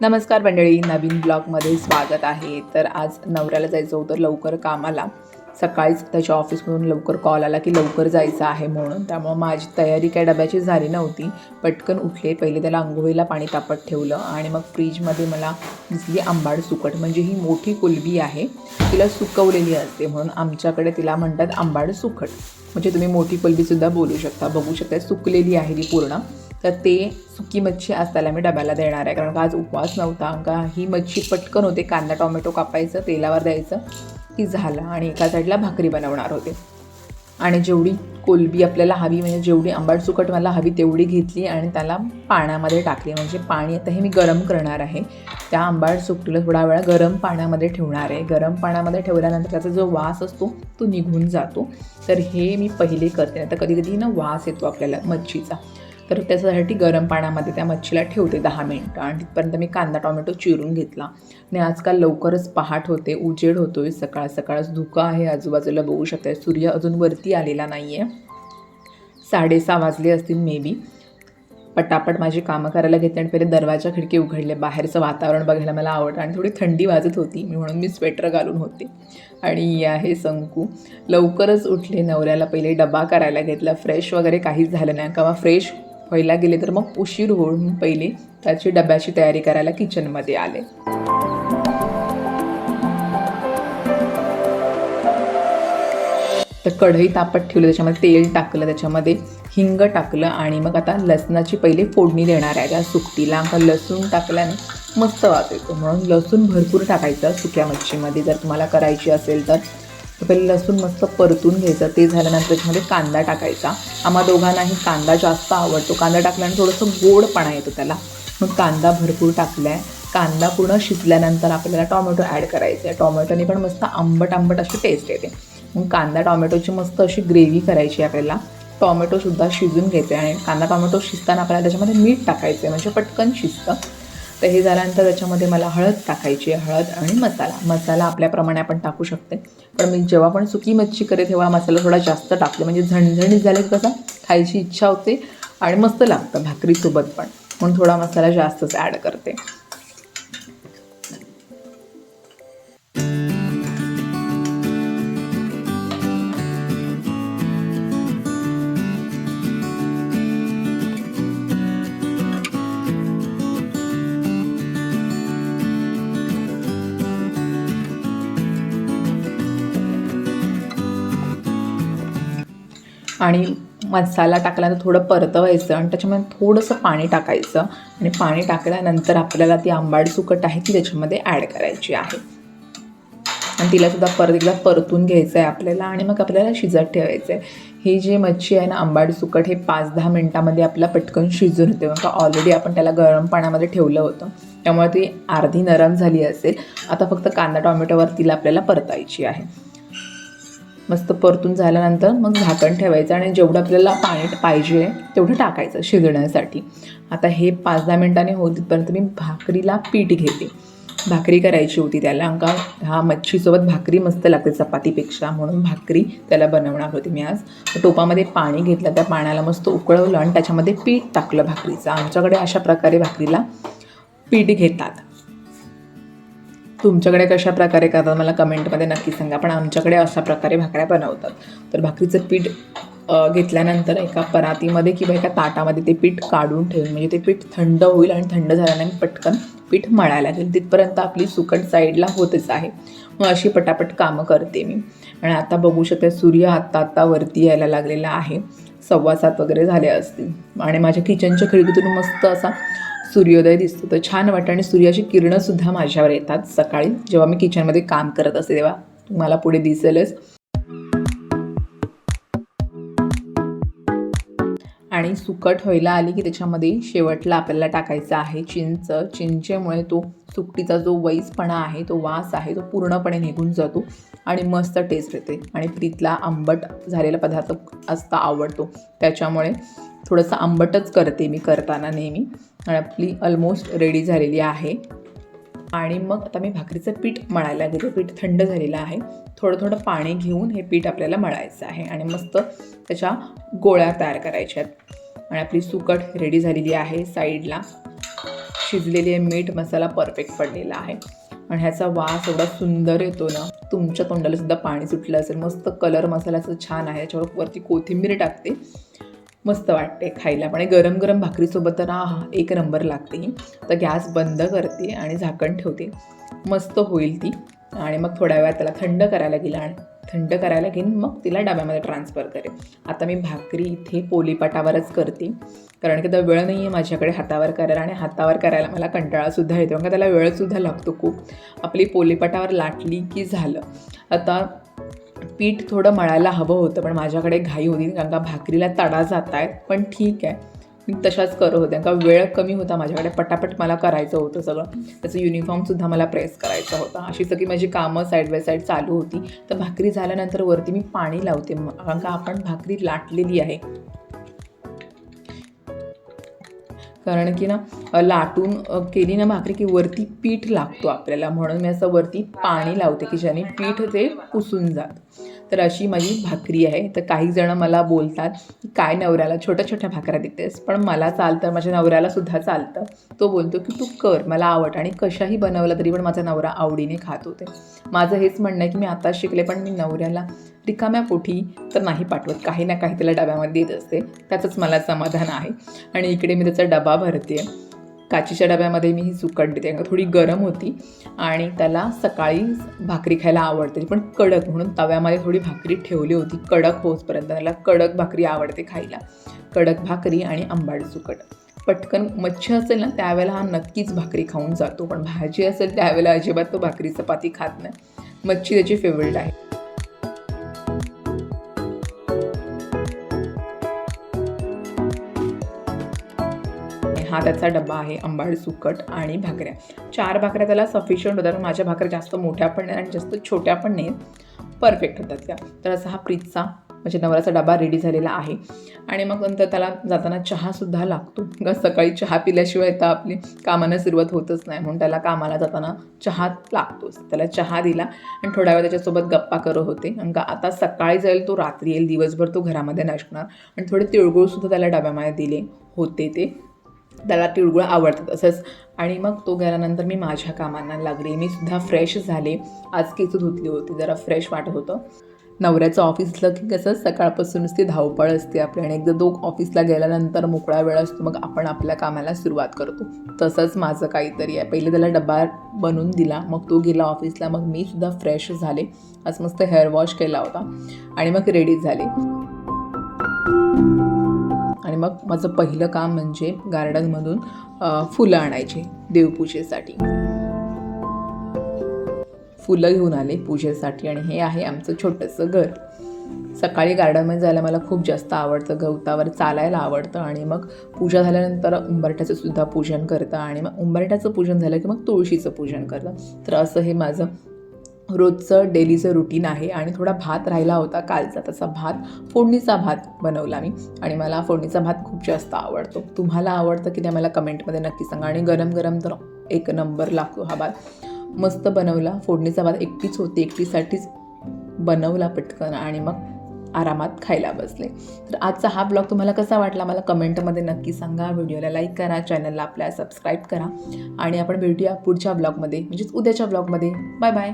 नमस्कार मंडळी नवीन ब्लॉगमध्ये स्वागत आहे. तर आज नवऱ्याला जायचं होतं लवकर कामाला. सकाळीच त्याच्या ऑफिसमधून लवकर कॉल आला की लवकर जायचं आहे म्हणून. त्यामुळं माझी तयारी काय डब्याची झाली नव्हती. पटकन उठले पहिले त्याला आंघोळीला पाणी तापत ठेवलं आणि मग फ्रीजमध्ये मला दिसली आंबाड सुकट. म्हणजे ही मोठी कुलबी आहे. तिला सुकवलेली असते म्हणून आमच्याकडे तिला म्हणतात आंबाड सुकट. म्हणजे तुम्ही मोठी कुलबीसुद्धा बोलू शकता. बघू शकता सुकलेली आहे ती पूर्ण. तर ते सुकी मच्छी आज त्याला मी डब्याला देणार आहे. कारण का आज उपवास नव्हता. का ही मच्छी पटकन होते. कांदा टोमॅटो कापायचं तेलावर द्यायचं. की झालं आणि एका साईडला भाकरी बनवणार होते. आणि जेवढी कोलबी आपल्याला हवी म्हणजे जेवढी आंबाट सुकट मला हवी तेवढी घेतली आणि त्याला पाण्यामध्ये टाकली. म्हणजे पाणी आता हे मी गरम करणार आहे. त्या आंबाट सुकटीला थोडा वेळा गरम पाण्यामध्ये ठेवणार आहे. गरम पाण्यामध्ये ठेवल्यानंतर त्याचा जो वास असतो तो निघून जातो. तर हे मी पहिले करते. आता कधी कधी ना वास येतो आपल्याला मच्छीचा. तर त्याच्यासाठी गरम पाण्यामध्ये त्या मच्छीला ठेवते दहा मिनटं. आणि तिथपर्यंत मी कांदा टोमॅटो चिरून घेतला. आणि आजकाल लवकरच पहाट होते उजेड होतोय सकाळ सकाळच धुकं आहे आजूबाजूला बघू शकताय. सूर्य अजून वरती आलेला नाही आहे साडेसहा वाजले असतील मे बी पटापट माझी कामं करायला घेते आणि पहिले दरवाजा खिडकी उघडले. बाहेरचं वातावरण बघायला मला आवडतं आणि थोडी थंडी वाजत होती. मी म्हणून मी स्वेटर घालून होते. आणि आहे संकू लवकरच उठले नवऱ्याला पहिले डबा करायला घेतला. फ्रेश वगैरे काहीच झालं नाही. कवा फ्रेश व्हायला गेले तर मग उशीर होऊन पहिले त्याची डब्याची तयारी करायला किचनमध्ये आले. तर कढई तापत ठेवलं त्याच्यामध्ये तेल टाकलं त्याच्यामध्ये हिंग टाकलं आणि मग आता लसणाची पहिले फोडणी देणार आहे. त्या सुकटीला का लसूण टाकल्याने मस्त वास येतो. म्हणून लसूण भरपूर टाकायचं सुक्या मच्छीमध्ये जर तुम्हाला करायची असेल तर पहिले लसूण मस्त परतून घ्यायचं. ते झाल्यानंतर त्याच्यामध्ये कांदा टाकायचा. आम्हा दोघांनाही कांदा जास्त आवडतो. कांदा टाकल्याने थोडंसं गोडपणा येतो त्याला. मग कांदा भरपूर टाकला आहे कांदा पूर्ण शिजल्यानंतर आपल्याला टॉमॅटो ॲड करायचं आहे टॉमॅटोने पण मस्त आंबट आंबट अशी टेस्ट येते. मग कांदा टॉमॅटोची मस्त अशी ग्रेव्ही करायची आपल्याला. टॉमॅटोसुद्धा शिजून घ्यायचे आणि कांदा टॉमॅटो शिजताना आपल्याला त्याच्यामध्ये मीठ टाकायचं आहे म्हणजे पटकन शिजतं. तर हे झाल्यानंतर त्याच्यामध्ये मला हळद टाकायची आहे हळद आणि मसाला. मसाला आपल्याप्रमाणे आपण टाकू शकते. पण मी जेव्हा पण सुकी मच्छी करे तेव्हा मसाला थोडा जास्त टाकले म्हणजे झणझणीत झाले की कसं खायची इच्छा होते आणि मस्त लागतं भाकरीसोबत पण. म्हणून थोडा मसाला जास्तच ॲड करते. आणि मसाला टाकल्यानंतर थोडं परतवायचं आणि त्याच्यामध्ये थोडंसं पाणी टाकायचं. आणि पाणी टाकल्यानंतर आपल्याला ती आंबाड सुकट आहे ती त्याच्यामध्ये ॲड करायची आहे. आणि तिलासुद्धा परत एकदा परतून घ्यायचं आहे आपल्याला आणि मग आपल्याला शिजत ठेवायचं आहे ही जी मच्छी आहे ना आंबाड सुकट हे पाच दहा मिनटामध्ये आपला पटकन शिजून होते मग ऑलरेडी आपण त्याला गरम पाण्यामध्ये ठेवलं होतं. त्यामुळे ती अर्धी नरम झाली असेल. आता फक्त कांदा टोमॅटोवर तिला आपल्याला परतायची आहे. मस्त परतून झाल्यानंतर मग झाकण ठेवायचं आणि जेवढं आपल्याला पाणी पाहिजे तेवढं टाकायचं शिजण्यासाठी. आता हे पाच दहा मिनटांनी होत तिथपर्यंत मी भाकरीला पीठ घेते. भाकरी करायची होती त्याला का हा मच्छीसोबत भाकरी मस्त लागते चपातीपेक्षा म्हणून भाकरी त्याला बनवणार होती मी आज. टोपामध्ये पाणी घेतलं त्या पाण्याला मस्त उकळवलं आणि त्याच्यामध्ये पीठ टाकलं भाकरीचं. आमच्याकडे अशा प्रकारे भाकरीला पीठ घेतात. तुमच्याकडे कशा प्रकारे करतात मला कमेंटमध्ये नक्की सांगा. पण आमच्याकडे अशा प्रकारे भाकऱ्या बनवतात. तर भाकरीचं पीठ घेतल्यानंतर एका परातीमध्ये किंवा एका ताटामध्ये ते पीठ काढून ठेवून म्हणजे ते पीठ थंड होईल आणि थंड झाल्याने पटकन पीठ मळायला लागेल. तिथपर्यंत आपली सुकट साईडला होतच आहे. मग अशी पटापट कामं करते मी. आणि आता बघू शकते सूर्य आत्ता आत्ता वरती यायला लागलेला आहे. सव्वा सात वगैरे झाले असतील. आणि माझ्या किचनच्या खिडकीतून मस्त असा सूर्योदय दिसतो. तर छान वाटतं आणि सूर्याची किरणंसुद्धा माझ्यावर येतात सकाळी. जेव्हा मी किचनमध्ये काम करत असते तेव्हा तुम्हाला पुढे दिसेलच. आणि सुकट व्हायला आली की त्याच्यामध्ये शेवटला आपल्याला टाकायचं आहे चिंच. चिंचेमुळे तो सुकटीचा जो वैसपणा आहे तो वास आहे तो पूर्णपणे निघून जातो आणि मस्त टेस्ट येते. आणि प्रीतला आंबट झालेला पदार्थ असता आवडतो. त्याच्यामुळे थोडंसं आंबटच करते मी करताना नेहमी. आणि आपली ऑलमोस्ट रेडी झालेली आहे. आणि मग आता मी भाकरीचं पीठ मळायला घेते पीठ थंड झालेलं आहे. थोडं थोडं पाणी घेऊन हे पीठ आपल्याला मळायचं आहे. आणि मस्त त्याच्या गोळ्या तयार करायच्या आहेत. आणि आपली सुकट रेडी झालेली आहे. साईडला शिजलेली आहे मीठ मसाला परफेक्ट पडलेला आहे. आणि ह्याचा वास एवढा सुंदर येतो ना तुमच्या तोंडाला सुद्धा पाणी सुटलं असेल. मस्त कलर मसाल्याचं छान आहे. त्याच्यावर वरती कोथिंबीर टाकते. मस्त वाटते खायला. पण गरम गरम भाकरीसोबत तर हा एक नंबर लागते. तर गॅस बंद करते आणि झाकण ठेवते. मस्त होईल ती. आणि मग थोड्या वेळा त्याला थंड करायला गेला आणि थंड करायला घेईन मग तिला डब्यामध्ये ट्रान्सफर करेन. आता मी भाकरी इथे पोलीपाटावरच करते. कारण की तर वेळ नाही आहे माझ्याकडे हातावर करायला आणि हातावर करायला मला कंटाळासुद्धा येतो. कारण का त्याला वेळसुद्धा लागतो खूप. आपली पोलीपाटावर लाटली की झालं. आता पीठ थोडं मळायला हवं होतं पण माझ्याकडे घाई होती कारण का भाकरीला तडा जात आहेत पण ठीक आहे. मी तशाच करत होते का वेळ कमी होता माझ्याकडे पटापट मला करायचं होतं सगळं. त्याचं युनिफॉर्मसुद्धा मला प्रेस करायचा होता. अशी सगळी माझी कामं साईड बाय साईड चालू होती. तर भाकरी झाल्यानंतर वरती मी पाणी लावते कारण का आपण भाकरी लाटलेली आहे. कारण की ना लाटून केली ना भाकरी की वरती पीठ लागतो आपल्याला. म्हणून मी असं वरती पाणी लावते की ज्याने पीठ ते पुसून जात. तर अशी माझी भाकरी आहे. तर काही जण मला बोलतात की काय नवऱ्याला? छोट्या छोट्या भाकऱ्या देतेस. पण मला चालतं माझ्या नवऱ्यालासुद्धा चालतं. तो बोलतो की तू कर मला आवड. आणि कशाही बनवलं तरी पण माझा नवरा आवडीने खात होते. माझं हेच म्हणणं आहे की मी आता शिकले पण मी नवऱ्याला रिकाम्या पोटी तर नाही पाठवत. काही ना काही त्याला डब्यामध्ये देत असते. त्याचंच मला समाधान आहे. आणि इकडे मी त्याचा डबा भरते काचीच्या डब्यामध्ये मी ही सुकट देते. का थोडी गरम होती आणि त्याला सकाळी भाकरी खायला आवडते. पण कडक म्हणून तव्यामध्ये थोडी भाकरी ठेवली होती. कडक होसपर्यंत त्याला कडक भाकरी आवडते खायला. कडक भाकरी आणि आंबाड सुकट. पटकन मच्छी असेल ना त्यावेळेला हा नक्कीच भाकरी खाऊन जातो. पण भाजी असेल त्यावेळेला अजिबात तो भाकरी चपाती खात नाही. मच्छी त्याची फेवरेट आहे. हा त्याचा डबा आहे आंबाड सुकट आणि भाकऱ्या. चार भाकऱ्या त्याला सफिशियंट होतात माझ्या भाकऱ्या जास्त मोठ्या पण नाही आणि जास्त छोट्या पण नाहीत परफेक्ट होतात त्या. तर असा हा प्रीतचा म्हणजे नवऱ्याचा डबा रेडी झालेला आहे. आणि मग नंतर त्याला जाताना चहासुद्धा लागतो. ग सकाळी चहा पिल्याशिवाय तर आपली कामानं सुरुवात होतच नाही म्हणून त्याला कामाला जाताना चहा लागतोच. त्याला चहा दिला आणि थोड्या वेळ त्याच्यासोबत गप्पा करत होते. आणि का आता सकाळी जाईल तो रात्री येईल. दिवसभर तो घरामध्ये नसणार. आणि थोडे तिळगुळसुद्धा त्याला डब्यामध्ये दिले होते ते. त्याला तिळगुळ आवडतात असंच आणि मग तो गेल्यानंतर मी माझ्या कामांना लागले. मी सुद्धा फ्रेश झाले. आज केस धुतली होती. जरा फ्रेश वाटत होतं. नवऱ्याचं ऑफिसला की कसं सकाळपासूनच ती धावपळ असते आपली. आणि एकदा तो ऑफिसला गेल्यानंतर मोकळा वेळ असतो. मग आपण आपल्या कामाला सुरुवात करतो. तसंच माझं काहीतरी आहे. पहिले त्याला डबा बनवून दिला. मग तो गेला ऑफिसला मग मी सुद्धा फ्रेश झाले. आज मस्त हेअर वॉश केला होता. आणि मग रेडी झाले. आणि मग माझं पहिलं काम म्हणजे गार्डनमधून फुलं आणायची देवपूजेसाठी फुलं घेऊन आले पूजेसाठी आणि हे आहे आमचं छोटंसं घर. सकाळी गार्डनमध्ये जायला मला खूप जास्त आवडतं गवतावर चालायला आवडतं आणि मग पूजा झाल्यानंतर उंबरठ्याचं सुद्धा पूजन करतं आणि मग उंबरठ्याचं पूजन झालं की मग तुळशीचं पूजन करतं. तर असं हे माझं रोजचं डेलीचं रुटीन आहे आणि थोडा भात राहिला होता कालचा तसा भात फोडणीचा भात बनवला मी. आणि मला फोडणीचा भात खूप जास्त आवडतो. तुम्हाला आवडतं की नाही मला कमेंटमध्ये नक्की सांगा. आणि गरम गरम तर एक नंबर लागतो हा भात. मस्त बनवला. फोडणीचा भात एकटीच होती. एकटीसाठीच बनवला पटकन आणि मग आरामात खायला बसले. तर आजचा हा ब्लॉग तुम्हाला कसा वाटला मला कमेंटमध्ये नक्की सांगा. व्हिडिओला लाईक करा. चॅनलला आपल्या सबस्क्राईब करा. आणि आपण भेटूया पुढच्या ब्लॉगमध्ये म्हणजेच उद्याच्या ब्लॉगमध्ये बाय बाय